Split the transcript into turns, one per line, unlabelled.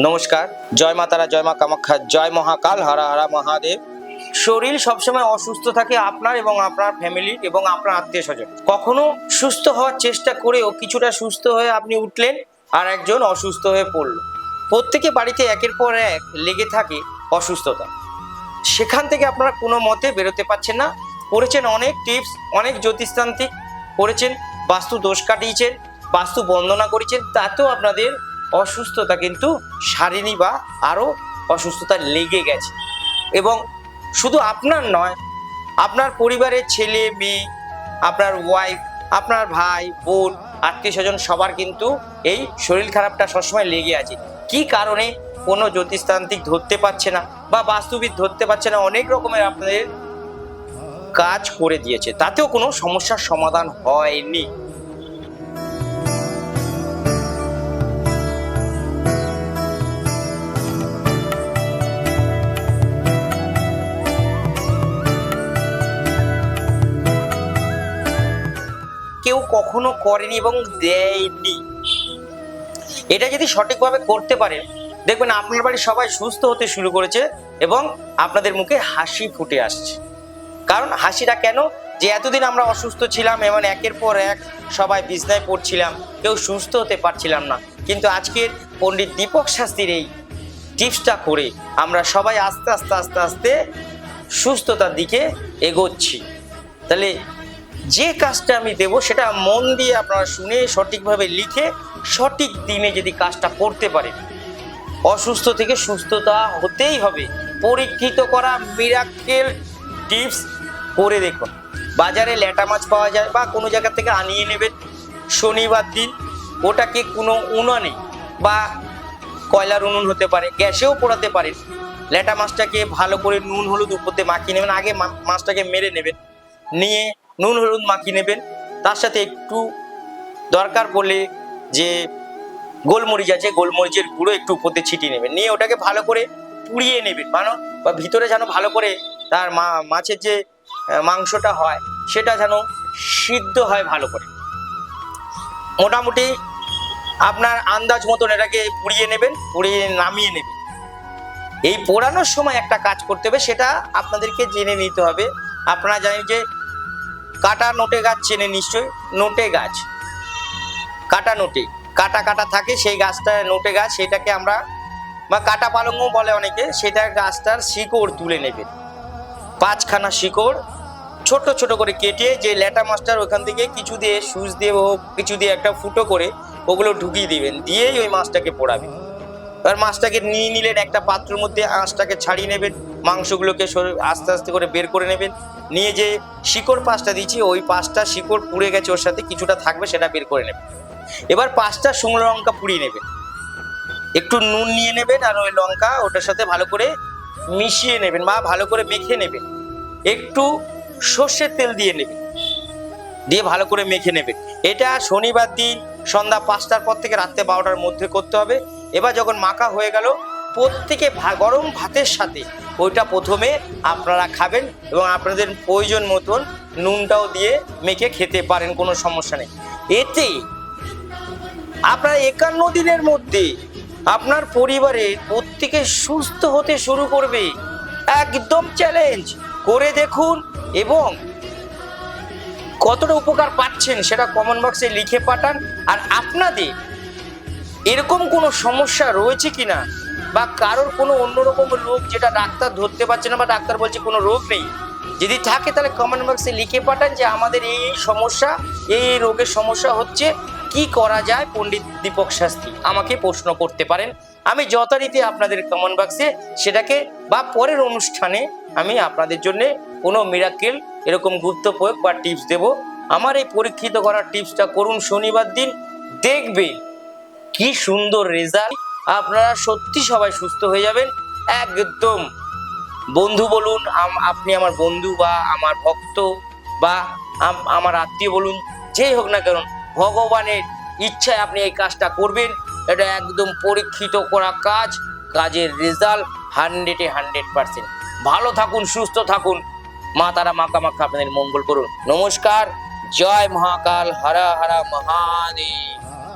নমস্কার, জয় মা তারা, জয় মা কামাখ্যা, জয় মহাকাল, হারা হারা মহাদেব। শরীর সবসময় অসুস্থ থাকে আপনার এবং আপনার ফ্যামিলির এবং আপনার আত্মীয় স্বজন কখনো সুস্থ হওয়ার চেষ্টা করেও কিছুটা সুস্থ হয়ে আপনি উঠলেন আর একজন অসুস্থ হয়ে পড়ল। প্রত্যেকে বাড়িতে একের পর এক লেগে থাকে অসুস্থতা। সেখান থেকে আপনারা কোনো মতে বেরোতে পারছেন না। করেছেন অনেক টিপস অনেক জ্যোতিষতান্ত্রিক করেছেন। বাস্তু দোষ কাটিয়েছেন, বাস্তু বন্দনা করেছেন, তাতেও আপনাদের অসুস্থতা কিন্তু সারেনি বা আরও অসুস্থতা লেগে গেছে। এবং শুধু আপনার নয়, আপনার পরিবারের ছেলে, মেয়ে, আপনার ওয়াইফ আপনার ভাই, বোন আত্মীয় স্বজন সবার কিন্তু এই শরীর খারাপটা সবসময় লেগে আছে। কি কারণে কোনো জ্যোতিষতান্ত্রিক ধরতে পারছে না বা বাস্তুবিদ ধরতে পারছে না, অনেক রকমের আপনাদের কাজ করে দিয়েছে। তাতেও কোনো সমস্যার সমাধান হয়নি। কেউ কখনো করেনি এবং দেয়নি। এটা যদি সঠিকভাবে করতে পারেন দেখবেন আপনার বাড়ির সবাই সুস্থ হতে শুরু করেছে এবং আপনাদের মুখে হাসি ফুটে আসছে। কারণ হাসিটা কেন? যে এতদিন আমরা অসুস্থ ছিলাম এবং একের পর এক সবাই বিছনায় পড়ছিলাম, কেউ সুস্থ হতে পারছিলাম না। কিন্তু আজকের পণ্ডিত দীপক শাস্ত্রীর এই টিপসটা করে আমরা সবাই আস্তে আস্তে আস্তে আস্তে সুস্থতার দিকে এগোচ্ছি। তাহলে যে কাজটা আমি দেব সেটা মন দিয়ে আপনারা শুনে, সঠিকভাবে লিখে, সঠিক দিনে যদি কাজটা করতে পারেন। অসুস্থ থেকে সুস্থতা হতেই হবে। পরীক্ষিত করা মিরাকেল টিপস করে দেখুন। বাজারে ল্যাটা মাছ পাওয়া যায় বা কোনো জায়গা থেকে আনিয়ে নেবেন। শনিবার দিন ওটাকে কোনো উনানে বা কয়লার উনুন হতে পারে, গ্যাসেও পোড়াতে পারেন। ল্যাটা মাছটাকে ভালো করে নুন, হলুদ উপরতে মাখিয়ে নেবেন। আগে মাছটাকে মেরে নেবেন। নিয়ে নুন, হলুদ মাখিয়ে নেবেন। তার সাথে একটু দরকার পড়লে যে গোলমরিচ আছে, গোলমরিচের গুঁড়ো একটু উপরতে ছিটিয়ে নেবেন। নিয়ে ওটাকে ভালো করে পুড়িয়ে নেবেন। মানো বা ভিতরে যেন ভালো করে তার মা, মাছের যে মাংসটা হয়, সেটা যেন সিদ্ধ হয় ভালো করে। মোটামুটি আপনার আন্দাজ মতন এটাকে পুড়িয়ে নেবেন, পুড়িয়ে নামিয়ে নেবেন। এই পোড়ানোর সময় একটা কাজ করতে হবে, সেটা আপনাদেরকে জেনে নিতে হবে। আপনারা জানেন যে কাটা নোটে গাছ চেনে নিশ্চয়ই নোটে গাছ। কাটা নোটে, কাটা কাটা থাকে সেই গাছটা নোটে গাছ, সেটাকে আমরা, বা কাটা পালঙ্গ বলে অনেকে, সেটা গাছটার শিকড় তুলে নেবেন পাঁচখানা শিকড় ছোট ছোট করে কেটে যে ল্যাটা মাছটার ওখান থেকে কিছু দিয়ে, সুচ দিয়ে হোক কিছু দিয়ে একটা ফুটো করে ওগুলো ঢুকিয়ে দিবেন, দিয়েই ওই মাছটাকে পোড়াবেন। এবার মাছটাকে নিয়ে নিলেন একটা পাত্রের মধ্যে, আঁশটাকে ছাড়িয়ে নেবেন, মাংসগুলোকে আস্তে আস্তে করে বের করে নেবেন। নিয়ে যে শিকড় পাঁচটা দিয়েছি, ওই পাঁচটা শিকড় পুড়ে গেছে ওর সাথে, কিছুটা থাকবে সেটা বের করে নেবেন। এবার পাঁচটা শুকনো লঙ্কা পুড়িয়ে নেবেন। একটু নুন নিয়ে নেবেন আর ওই লঙ্কা ওটার সাথে ভালো করে মিশিয়ে নেবেন বা ভালো করে মেখে নেবেন। একটু সর্ষের তেল দিয়ে নেবেন। দিয়ে ভালো করে মেখে নেবেন। এটা শনিবার দিন, সন্ধ্যা পাঁচটার পর থেকে রাত্রে বারোটার মধ্যে করতে হবে। এবার যখন মাখা হয়ে গেল, প্রত্যেকে গরম ভাতের সাথে ওইটা প্রথমে আপনারা খাবেন এবং আপনাদের প্রয়োজন মতন নুনটাও দিয়ে মেখে খেতে পারেন, কোনো সমস্যা নেই। এতে আপনার একান্ন দিনের মধ্যে আপনার পরিবারের প্রত্যেকে সুস্থ হতে শুরু করবে। একদম চ্যালেঞ্জ করে দেখুন এবং কতটা উপকার পাচ্ছেন সেটা কমেন্ট বক্সে লিখে পাঠান। আর আপনাদের এরকম কোনো সমস্যা রয়েছে কি না বা কারোর কোনো অন্যরকম রোগ যেটা ডাক্তার ধরতে পারছে না বা ডাক্তার বলছে কোনো রোগ নেই? যদি থাকে তাহলে কমেন্ট বক্সে লিখে পাঠান যে আমাদের এই এই সমস্যা, এই এই রোগের সমস্যা হচ্ছে, কি করা যায় পণ্ডিত দীপক শাস্ত্রী? আমাকে প্রশ্ন করতে পারেন। আমি যথারীতি আপনাদের কমেন্ট বক্সে সেটাকে বা পরের অনুষ্ঠানে আমি আপনাদের জন্য কোনো মিরাকেল এরকম গুরুত্ব প্রয়োগ বা টিপস দেব। আমার এই পরীক্ষিত করার টিপসটা করুন শনিবার দিন। দেখবেন কি সুন্দর রেজাল্ট আপনারা সত্যি সবাই সুস্থ হয়ে যাবেন। একদম। বন্ধু বলুন আপনি আমার বন্ধু বা আমার ভক্ত বা আমার আত্মীয় বলুন যেই হোক না কেন, ভগবানের ইচ্ছায় আপনি এই কাজটা করবেন। এটা একদম পরীক্ষিত করা কাজ। কাজের রেজাল্ট হান্ড্রেডে হান্ড্রেড পার্সেন্ট ভালো থাকুন, সুস্থ থাকুন। মা তারা মাকা মাখা আপনাদের মঙ্গল করুন। নমস্কার। জয় মহাকাল। হরা হরা মহাদেব।